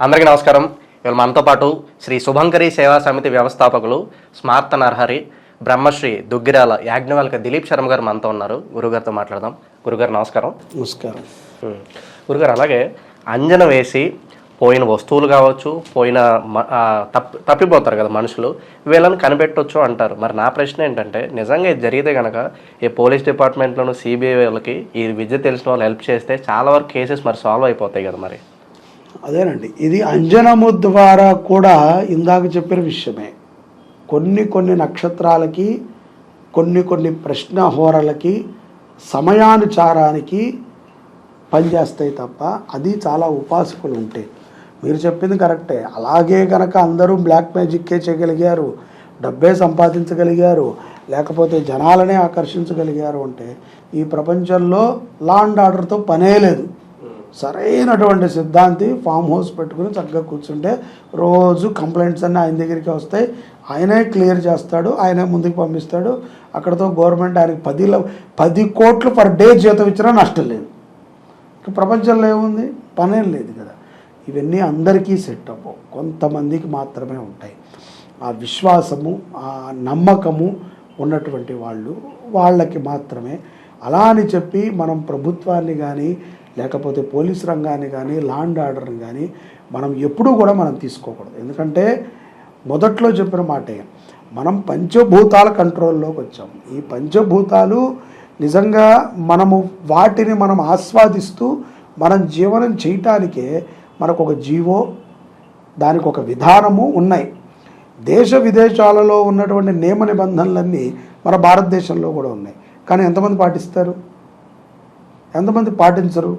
అందరికీ నమస్కారం. ఇవాళ మనతో పాటు శ్రీ శుభంకరి సేవా సమితి వ్యవస్థాపకులు స్మార్త నర్హరి బ్రహ్మశ్రీ దుగ్గిరాల యాజ్ఞవల్క దిలీప్ శర్మ గారు మనతో ఉన్నారు. గురుగారితో మాట్లాడదాం. గురుగారు నమస్కారం. నమస్కారం. గురుగారు అలాగే అంజన వేసి పోయిన వస్తువులు కావచ్చు పోయిన తప్పి తప్పిపోతారు కదా మనుషులు వీళ్ళని కనిపెట్టొచ్చు అంటారు. మరి నా ప్రశ్న ఏంటంటే నిజంగా ఇది జరిగితే కనుక ఈ పోలీస్ డిపార్ట్మెంట్లోను సిబిఐ వాళ్ళకి ఈ విద్య తెలిసిన వాళ్ళు హెల్ప్ చేస్తే చాలా వరకు కేసెస్ మరి సాల్వ్ అయిపోతాయి కదా మరి? అదేనండి. ఇది అంజనము ద్వారా కూడా ఇందాక చెప్పిన విషయమే. కొన్ని కొన్ని నక్షత్రాలకి కొన్ని కొన్ని ప్రశ్న హోరలకి సమయానుచారానికి పనిచేస్తాయి తప్ప అది చాలా ఉపాసకులు ఉంటాయి మీరు చెప్పింది కరెక్టే. అలాగే కనుక అందరూ బ్లాక్ మ్యాజిక్కే చేయగలిగారు డబ్బే సంపాదించగలిగారు లేకపోతే జనాలనే ఆకర్షించగలిగారు అంటే ఈ ప్రపంచంలో లా అండ్ ఆర్డర్తో పనే లేదు. సరైనటువంటి సిద్ధాంతి ఫామ్ హౌస్ పెట్టుకుని చక్కగా కూర్చుంటే రోజు కంప్లైంట్స్ అన్నీ ఆయన దగ్గరికి వస్తాయి. ఆయనే క్లియర్ చేస్తాడు ఆయనే ముందుకు పంపిస్తాడు. అక్కడతో గవర్నమెంట్ ఆయనకి పది పది కోట్లు పర్ డే జీతం ఇచ్చినా నష్టం లేదు. ఇక ప్రపంచంలో ఏముంది? పనేం లేదు కదా. ఇవన్నీ అందరికీ సెట్ అవ్వవు కొంతమందికి మాత్రమే ఉంటాయి. ఆ విశ్వాసము ఆ నమ్మకము ఉన్నటువంటి వాళ్ళు వాళ్ళకి మాత్రమే. అలా అని చెప్పి మనం ప్రభుత్వాన్ని కానీ లేకపోతే పోలీస్ రంగాన్ని కానీ లా అండ్ ఆర్డర్ని కానీ మనం ఎప్పుడూ కూడా మనం తీసుకోకూడదు. ఎందుకంటే మొదట్లో చెప్పిన మాటే మనం పంచభూతాల కంట్రోల్లోకి వచ్చాం. ఈ పంచభూతాలు నిజంగా మనము వాటిని మనం ఆస్వాదిస్తూ మనం జీవనం చేయటానికే మనకు ఒక జీవో దానికి ఒక విధానము ఉన్నాయి. దేశ విదేశాలలో ఉన్నటువంటి నియమ నిబంధనలన్నీ మన భారతదేశంలో కూడా ఉన్నాయి. కానీ ఎంతమంది పాటిస్తారు? ఎంతమంది పాటించరు?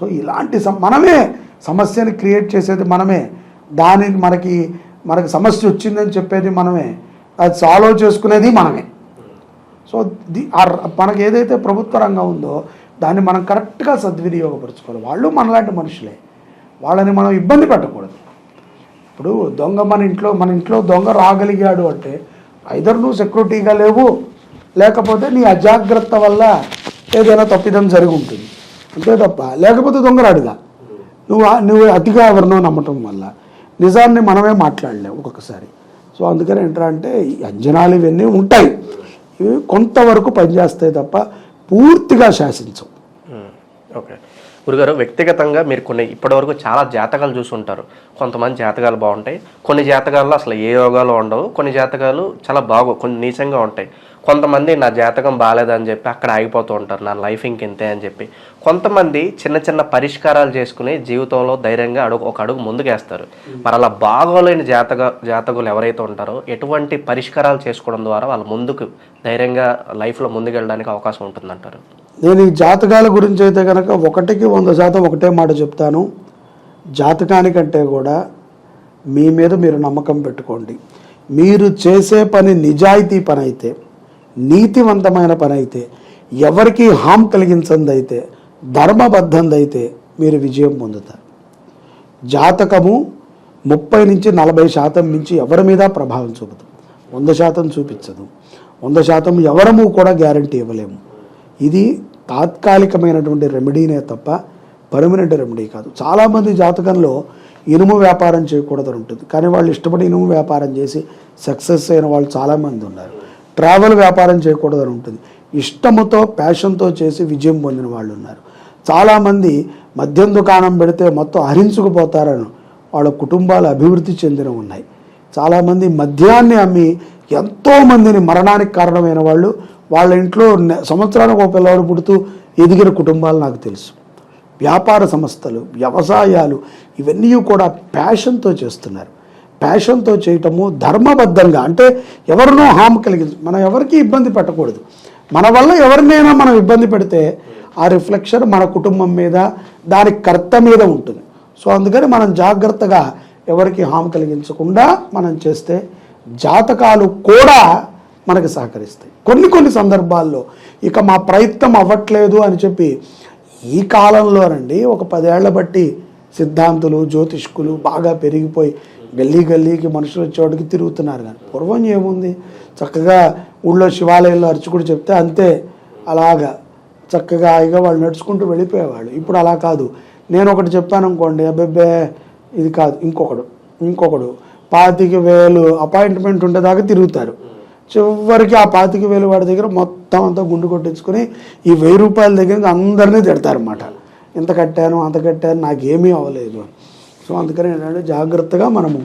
సో ఇలాంటి మనమే సమస్యని క్రియేట్ చేసేది మనమే. దానికి మనకి మనకి సమస్య వచ్చిందని చెప్పేది మనమే. అది సాల్వ్ చేసుకునేది మనమే. సో ది మనకి ఏదైతే ప్రభుత్వ రంగం ఉందో దాన్ని మనం కరెక్ట్గా సద్వినియోగపరచుకోవాలి. వాళ్ళు మనలాంటి మనుషులే. వాళ్ళని మనం ఇబ్బంది పెట్టకూడదు. ఇప్పుడు దొంగ మన ఇంట్లో మన ఇంట్లో దొంగ రాగలిగాడు అంటే ఐదర్ నువ్వు సెక్యూరిటీగా లేవు లేకపోతే నీ అజాగ్రత్త వల్ల ఏదైనా తప్పిదం జరిగి ఉంటుంది అంతే తప్ప లేకపోతే దొంగరాడుగా. నువ్వు నువ్వు అతిగా ఎవరినో నమ్మటం వల్ల. నిజాన్ని మనమే మాట్లాడలేము ఒక్కొక్కసారి. సో అందుకని ఏంటంటే అంటే ఈ అంజనాలు ఇవన్నీ ఉంటాయి. ఇవి కొంతవరకు పనిచేస్తాయి తప్ప పూర్తిగా శాసించవు. ఓకే. గురుగారు వ్యక్తిగతంగా మీరు కొన్ని ఇప్పటివరకు చాలా జాతకాలు చూసుంటారు. కొంతమంది జాతకాలు బాగుంటాయి. కొన్ని జాతకాల్లో అసలు ఏ యోగాలు ఉండవు. కొన్ని జాతకాలు చాలా బాగు కొన్ని నీచంగా ఉంటాయి. కొంతమంది నా జాతకం బాగాలేదని చెప్పి అక్కడ ఆగిపోతూ ఉంటారు నా లైఫ్ ఇంకెంతే అని చెప్పి. కొంతమంది చిన్న చిన్న పరిష్కారాలు చేసుకుని జీవితంలో ధైర్యంగా అడుగు ఒక అడుగు ముందుకేస్తారు. మరి అలా బాగోలేని జాతక జాతకులు ఎవరైతే ఉంటారో ఎటువంటి పరిష్కారాలు చేసుకోవడం ద్వారా వాళ్ళు ముందుకు ధైర్యంగా లైఫ్లో ముందుకెళ్ళడానికి అవకాశం ఉంటుందంటారు? నేను ఈ జాతకాల గురించి అయితే కనుక ఒకటికి వంద శాతం ఒకటే మాట చెప్తాను. జాతకానికంటే కూడా మీ మీద మీరు నమ్మకం పెట్టుకోండి. మీరు చేసే పని నిజాయితీ పని అయితే నీతివంతమైన పని అయితే ఎవరికి హామ్ కలిగించంది ధర్మబద్ధందైతే మీరు విజయం పొందుతారు. జాతకము ముప్పై నుంచి నలభై శాతం మించి ఎవరి మీద ప్రభావం చూపదు. వంద శాతం చూపించదు. వంద శాతం ఎవరము కూడా గ్యారంటీ ఇవ్వలేము. ఇది తాత్కాలికమైనటువంటి రెమెడీనే తప్ప పర్మనెంట్ రెమెడీ కాదు. చాలామంది జాతకంలో ఇనుము వ్యాపారం చేయకూడదని ఉంటుంది. కానీ వాళ్ళు ఇష్టపడి ఇనుము వ్యాపారం చేసి సక్సెస్ అయిన వాళ్ళు చాలామంది ఉన్నారు. ట్రావెల్ వ్యాపారం చేయకూడదని ఉంటుంది. ఇష్టముతో ప్యాషన్తో చేసి విజయం పొందిన వాళ్ళు ఉన్నారు. చాలామంది మద్యం దుకాణం పెడితే మొత్తం హరించుకుపోతారని వాళ్ళ కుటుంబాలు అభివృద్ధి చెందిన ఉన్నాయి. చాలామంది మద్యాన్ని అమ్మి ఎంతోమందిని మరణానికి కారణమైన వాళ్ళు వాళ్ళ ఇంట్లో సంవత్సరానికి ఒక పిల్లవాడు పుడుతూ ఎదిగిన కుటుంబాలు నాకు తెలుసు. వ్యాపార సంస్థలు వ్యవసాయాలు ఇవన్నీ కూడా ప్యాషన్తో చేస్తున్నారు. ప్యాషన్తో చేయటము ధర్మబద్ధంగా అంటే ఎవరినో హామ్ కలిగించు మనం ఎవరికి ఇబ్బంది పెట్టకూడదు. మన వల్ల ఎవరినైనా మనం ఇబ్బంది పెడితే ఆ రిఫ్లెక్షన్ మన కుటుంబం మీద దాని కర్త మీద ఉంటుంది. సో అందుకని మనం జాగ్రత్తగా ఎవరికి హామ్ కలిగించకుండా మనం చేస్తే జాతకాలు కూడా మనకి సహకరిస్తాయి. కొన్ని కొన్ని సందర్భాల్లో ఇక మా ప్రయత్నం అవ్వట్లేదు అని చెప్పి ఈ కాలంలోనండి ఒక పదేళ్ళ బట్టి సిద్ధాంతులు జ్యోతిష్కులు బాగా పెరిగిపోయి గల్లీ గల్లీకి మనుషులు వచ్చేవాడికి తిరుగుతున్నారు కానీ పూర్వం ఏముంది? చక్కగా ఊళ్ళో శివాలయంలో అర్చకుడు చెప్తే అంతే అలాగా. చక్కగా హాయిగా వాళ్ళు నడుచుకుంటూ వెళ్ళిపోయేవాళ్ళు. ఇప్పుడు అలా కాదు. నేను ఒకటి చెప్పాను అనుకోండి అబ్బెబ్బే ఇది కాదు. ఇంకొకడు ఇంకొకడు. పాతిక వేలు అపాయింట్మెంట్ ఉండేదాకా తిరుగుతారు. చివరికి ఆ పాతిక వేలు వాడి దగ్గర మొత్తం అంతా గుండు కొట్టించుకొని ఈ వెయ్యి రూపాయల దగ్గర అందరినీ తిడతారన్నమాట. ఇంత కట్టాను అంత కట్టాను నాకేమీ అవ్వలేదు. సో అందుకని ఏంటంటే జాగ్రత్తగా మనము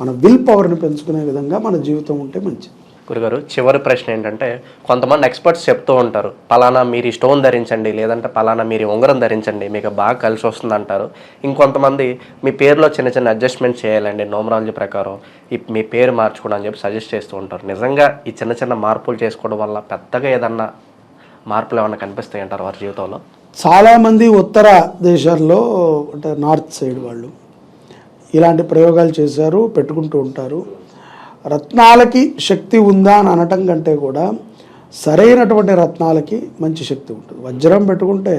మన విల్ పవర్ని పెంచుకునే విధంగా మన జీవితం ఉంటే మంచిది. గురుగారు చివరి ప్రశ్న ఏంటంటే కొంతమంది ఎక్స్పర్ట్స్ చెప్తూ ఉంటారు పలానా మీరు ఈ స్టోన్ ధరించండి లేదంటే పలానా మీరు ఉంగరం ధరించండి మీకు బాగా కలిసి వస్తుంది అంటారు ఇంకొంతమంది మీ పేరులో చిన్న చిన్న అడ్జస్ట్మెంట్ చేయాలండి నోమరాలజీ ప్రకారం ఈ మీ పేరు మార్చుకోవడం అని చెప్పి సజెస్ట్ చేస్తూ ఉంటారు. నిజంగా ఈ చిన్న చిన్న మార్పులు చేసుకోవడం వల్ల పెద్దగా ఏదన్నా మార్పులు ఏమన్నా కనిపిస్తాయి అంటారు వారి జీవితంలో? చాలామంది ఉత్తర దేశాల్లో అంటే నార్త్ సైడ్ వాళ్ళు ఇలాంటి ప్రయోగాలు చేశారు పెట్టుకుంటూ ఉంటారు. రత్నాలకి శక్తి ఉందా అని అనటం కంటే కూడా సరైనటువంటి రత్నాలకి మంచి శక్తి ఉంటుంది. వజ్రం పెట్టుకుంటే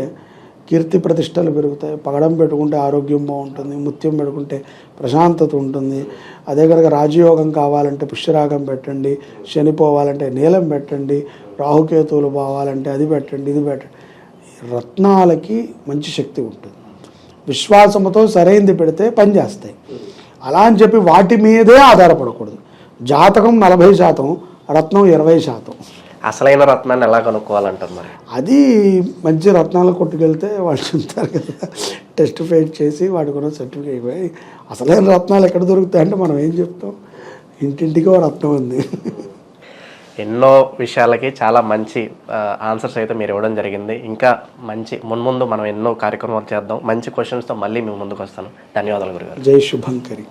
కీర్తి ప్రతిష్టలు పెరుగుతాయి పగడం పెట్టుకుంటే ఆరోగ్యం బాగుంటుంది ముత్యం పెట్టుకుంటే ప్రశాంతత ఉంటుంది. అదే కనుక రాజయోగం కావాలంటే పుష్యరాగం పెట్టండి శనిపోవాలంటే నీలం పెట్టండి రాహుకేతువులు పోవాలంటే అది పెట్టండి ఇది పెట్టండి. రత్నాలకి మంచి శక్తి ఉంటుంది. విశ్వాసముతో సరైంది పెడితే పనిచేస్తాయి అలా అని చెప్పి వాటి మీదే ఆధారపడకూడదు. జాతకం నలభై శాతం రత్నం ఇరవై శాతం. అసలైన రత్నాన్ని ఎలా కనుక్కోవాలంటారు మరి? అది మంచి రత్నాలు కొట్టుకెళ్తే వాళ్ళు చెప్తారు కదా. టెస్ట్ ఫైట్ చేసి వాడికి ఉన్న సర్టిఫికేట్ అసలైన రత్నాలు ఎక్కడ దొరుకుతాయంటే మనం ఏం చెప్తాం? ఇంటింటికి ఓ రత్నం ఉంది. ఎన్నో విషయాలకి చాలా మంచి ఆన్సర్స్ అయితే మీరు ఇవ్వడం జరిగింది. ఇంకా మంచి మున్ముందు మనం ఎన్నో కార్యక్రమాలు చేద్దాం. మంచి క్వశ్చన్స్తో మళ్ళీ మీ ముందుకు వస్తాను. ధన్యవాదాలు గురుగారు. జై శుభంకరి.